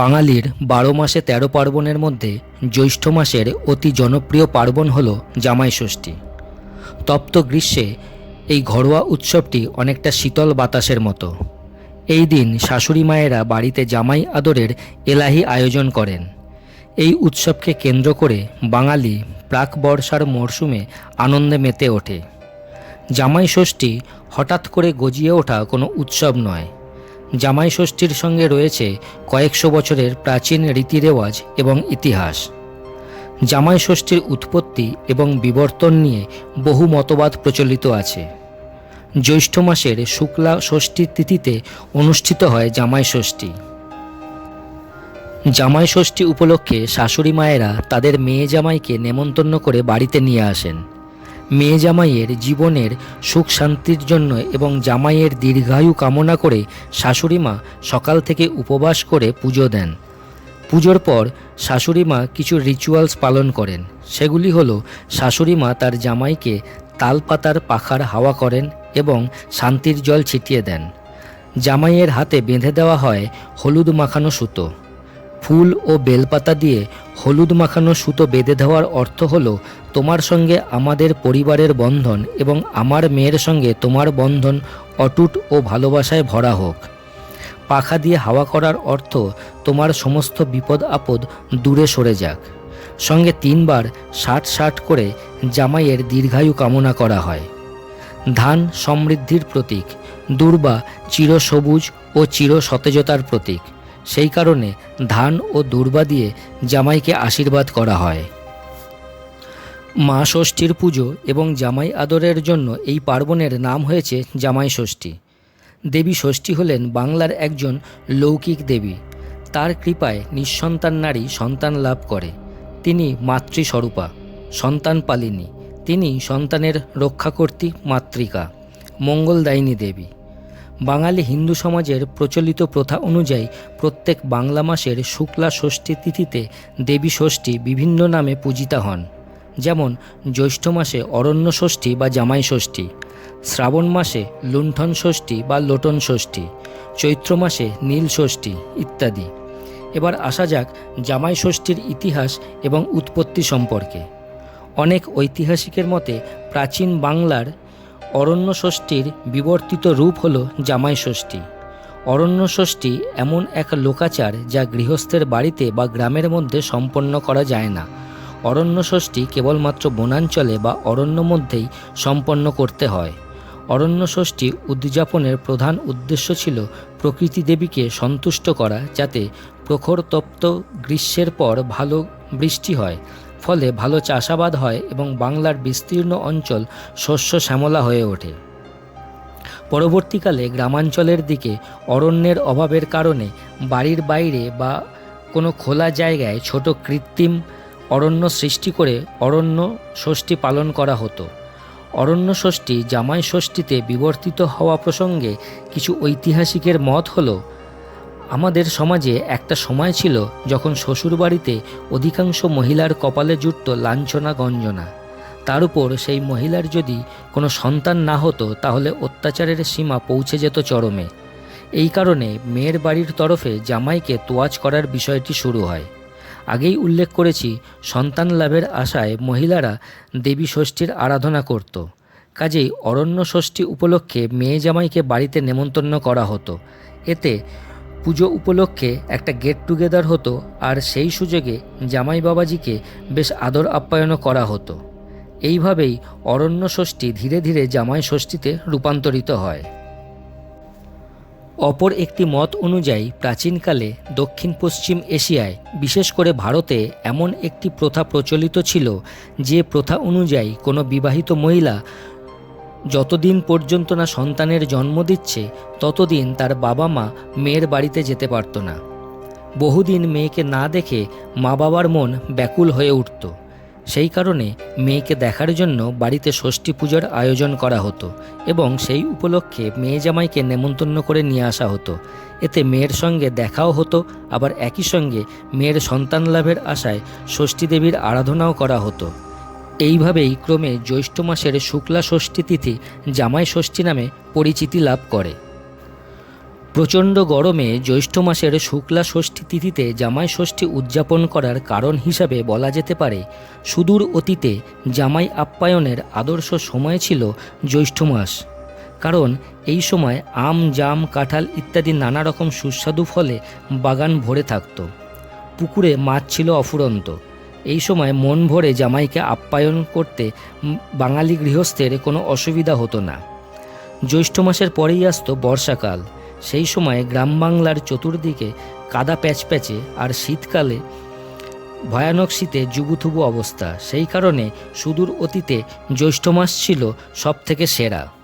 বাঙালির বারো মাসে তেরো পার্বণের মধ্যে জ্যৈষ্ঠ মাসের অতি জনপ্রিয় পার্বণ হল জামাই ষষ্ঠী। তপ্ত গ্রীষ্মে এই ঘরোয়া উৎসবটি অনেকটা শীতল বাতাসের মতো। এই দিন শাশুড়ি মায়েরা বাড়িতে জামাই আদরের এলাহি আয়োজন করেন। এই উৎসবকে কেন্দ্র করে বাঙালি প্রাক বর্ষার মরশুমে আনন্দে মেতে ওঠে। জামাই ষষ্ঠী হঠাৎ করে গজিয়ে ওঠা কোনো উৎসব নয়। জামাই ষষ্ঠীর সঙ্গে রয়েছে কয়েকশো বছরের প্রাচীন রীতিরেওয়াজ এবং ইতিহাস। জামাই ষষ্ঠীর উৎপত্তি এবং বিবর্তন নিয়ে বহু মতবাদ প্রচলিত আছে। জ্যৈষ্ঠ মাসের শুক্লা ষষ্ঠীর তিথিতে অনুষ্ঠিত হয় জামাই ষষ্ঠী। জামাই ষষ্ঠী উপলক্ষে শাশুড়ি মায়েরা তাদের মেয়ে জামাইকে নেমন্তন্ন করে বাড়িতে নিয়ে আসেন। মেয়ে জামাইয়ের জীবনের সুখ শান্তির জন্য এবং জামাইয়ের দীর্ঘায়ু কামনা করে শাশুড়ি মা সকাল থেকে উপবাস করে পুজো দেন। পুজোর পর শাশুড়ি মা কিছু রিচুয়ালস পালন করেন। সেগুলি হলো শাশুড়ি মা তার জামাইকে তালপাতার পাখার হাওয়া করেন এবং শান্তির জল ছিটিয়ে দেন। জামাইয়ের হাতে বেঁধে দেওয়া হয় হলুদ মাখানো সুতো। ফুল ও বেলপাতা দিয়ে হলুদ মাখানো সুতো বেঁধে দেওয়ার অর্থ হলো, তোমার সঙ্গে আমাদের পরিবারের বন্ধন এবং আমার মেয়ের সঙ্গে তোমার বন্ধন অটুট ও ভালোবাসায় ভরা হোক। পাখা দিয়ে হাওয়া করার অর্থ, তোমার সমস্ত বিপদ আপদ দূরে সরে যাক। সঙ্গে তিনবার ষাট ষাট করে জামাইয়ের দীর্ঘায়ু কামনা করা হয়। ধান সমৃদ্ধির প্রতীক, দুর্বা চিরসবুজ ও চির সতেজতার প্রতীক। সেই কারণে ধান ও দুর্বা দিয়ে জামাইকে আশীর্বাদ করা হয়। মা ষষ্ঠীর পুজো এবং জামাই আদরের জন্য এই পার্বণের নাম হয়েছে জামাই ষষ্ঠী। দেবী ষষ্ঠী হলেন বাংলার একজন লৌকিক দেবী। তার কৃপায় নিঃসন্তান নারী সন্তান লাভ করে। তিনি মাতৃস্বরূপা, সন্তান পালিনী। তিনি সন্তানের রক্ষাকর্তী মাতৃকা, মঙ্গলদায়িনী দেবী। বাঙালি হিন্দু সমাজের প্রচলিত প্রথা অনুযায়ী প্রত্যেক বাংলা মাসের শুক্লা ষষ্ঠী তিথিতে দেবী ষষ্ঠী বিভিন্ন নামে পূজিতা হন। যেমন জ্যৈষ্ঠ মাসে অরণ্য ষষ্ঠী বা জামাই ষষ্ঠী, শ্রাবণ মাসে লুণ্ঠন ষষ্ঠী বা লোটন ষষ্ঠী, চৈত্র মাসে নীল ষষ্ঠী ইত্যাদি। এবার আসা যাক জামাই ষষ্ঠীর ইতিহাস এবং উৎপত্তি সম্পর্কে। অনেক ঐতিহাসিকের মতে প্রাচীন বাংলার অরণ্য ষষ্ঠীর বিবর্তিত রূপ হল জামাই ষষ্ঠী অরণ্য ষষ্ঠী এমন এক লোকাচার যা গৃহস্থের বাড়িতে বা গ্রামের মধ্যে সম্পন্ন করা যায় না। অরণ্য ষষ্ঠী কেবলমাত্র বনাঞ্চলে বা অরণ্য মধ্যেই সম্পন্ন করতে হয়। অরণ্য ষষ্ঠী উদযাপনের প্রধান উদ্দেশ্য ছিল প্রকৃতি দেবীকে সন্তুষ্ট করা যাতে প্রখর তপ্ত গ্রীষ্মের পর ভালো বৃষ্টি হয়। ফলে ভালো চাষাবাদ হয় এবং বাংলার বিস্তীর্ণ অঞ্চল শস্য শ্যামলা হয়ে ওঠে। পরবর্তীকালে গ্রামাঞ্চলের দিকে অরণ্যের অভাবের কারণে বাড়ির বাইরে বা কোনো খোলা জায়গায় ছোট কৃত্রিম অরণ্য সৃষ্টি করে অরণ্য ষষ্ঠী পালন করা হতো। অরণ্য ষষ্ঠী জামাই ষষ্ঠীতে বিবর্তিত হওয়া প্রসঙ্গে কিছু ঐতিহাসিকের মত হলো আমাদের সমাজে একটা সময় ছিল যখন শ্বশুরবাড়িতে অধিকাংশ মহিলার কপালে জুটত লাঞ্ছনা গঞ্জনা। তার উপর সেই মহিলার যদি কোনো সন্তান না হতো, তাহলে অত্যাচারের সীমা পৌঁছে যেত চরমে। এই কারণে মেয়ের বাড়ির তরফে জামাইকে তোয়াজ করার বিষয়টি শুরু হয়। আগেই উল্লেখ করেছি, সন্তান লাভের আশায় মহিলারা দেবী ষষ্ঠীর আরাধনা করত। কাজেই অরণ্য ষষ্ঠী উপলক্ষে মেয়ে জামাইকে বাড়িতে নেমন্তন্ন করা হতো। এতে পুজো উপলক্ষে একটা গেট টুগেদার হতো আর সেই সুযোগে জামাই বাবাজিকে বেশ আদর আপ্যায়নও করা হতো। এইভাবেই অরণ্য ষষ্ঠী ধীরে ধীরে জামাই ষষ্ঠীতে রূপান্তরিত হয়। অপর একটি মত অনুযায়ী প্রাচীনকালে দক্ষিণ পশ্চিম এশিয়ায়, বিশেষ করে ভারতে, এমন একটি প্রথা প্রচলিত ছিল যে প্রথা অনুযায়ী কোনো বিবাহিত মহিলা যতদিন পর্যন্ত না সন্তানের জন্ম দিচ্ছে, ততদিন তার বাবা মা মেয়ের বাড়িতে যেতে পারত না। বহুদিন মেয়েকে না দেখে মা বাবার মন ব্যাকুল হয়ে উঠত। সেই কারণে মেয়েকে দেখার জন্য বাড়িতে ষষ্ঠী পূজার আয়োজন করা হতো এবং সেই উপলক্ষে মেয়ে জামাইকে নেমন্তন্ন করে নিয়ে আসা হতো। এতে মেয়ের সঙ্গে দেখাও হতো, আবার একই সঙ্গে মেয়ের সন্তান লাভের আশায় ষষ্ঠী দেবীর আরাধনাও করা হতো। এইভাবেই ক্রমে জ্যৈষ্ঠ মাসের শুক্লা ষষ্ঠী তিথি জামাই ষষ্ঠী নামে পরিচিতি লাভ করে। প্রচণ্ড গরমে জ্যৈষ্ঠ মাসের শুক্লা ষষ্ঠী তিথিতে জামাই ষষ্ঠী উদযাপন করার কারণ হিসাবে বলা যেতে পারে, সুদূর অতীতে জামাই আপ্যায়নের আদর্শ সময় ছিল জ্যৈষ্ঠ মাস। কারণ এই সময় আম, জাম, কাঁঠাল ইত্যাদি নানা রকম সুস্বাদু ফলে বাগান ভরে থাকত। পুকুরে মাছ ছিল অফুরন্ত। এই সময় মন ভরে জামাইকে আপ্যায়ন করতে বাঙালি গৃহস্থের কোনো অসুবিধা হতো না। জ্যৈষ্ঠ মাসের পরেই আসতো বর্ষাকাল। সেই সময় গ্রাম বাংলার চতুর্দিকে কাদা প্যাচপ্যাচে আর শীতকালে ভয়ানক শীতে জুবুথুবু অবস্থা। সেই কারণে সুদূর অতীতে জ্যৈষ্ঠ মাস ছিল সব থেকে সেরা।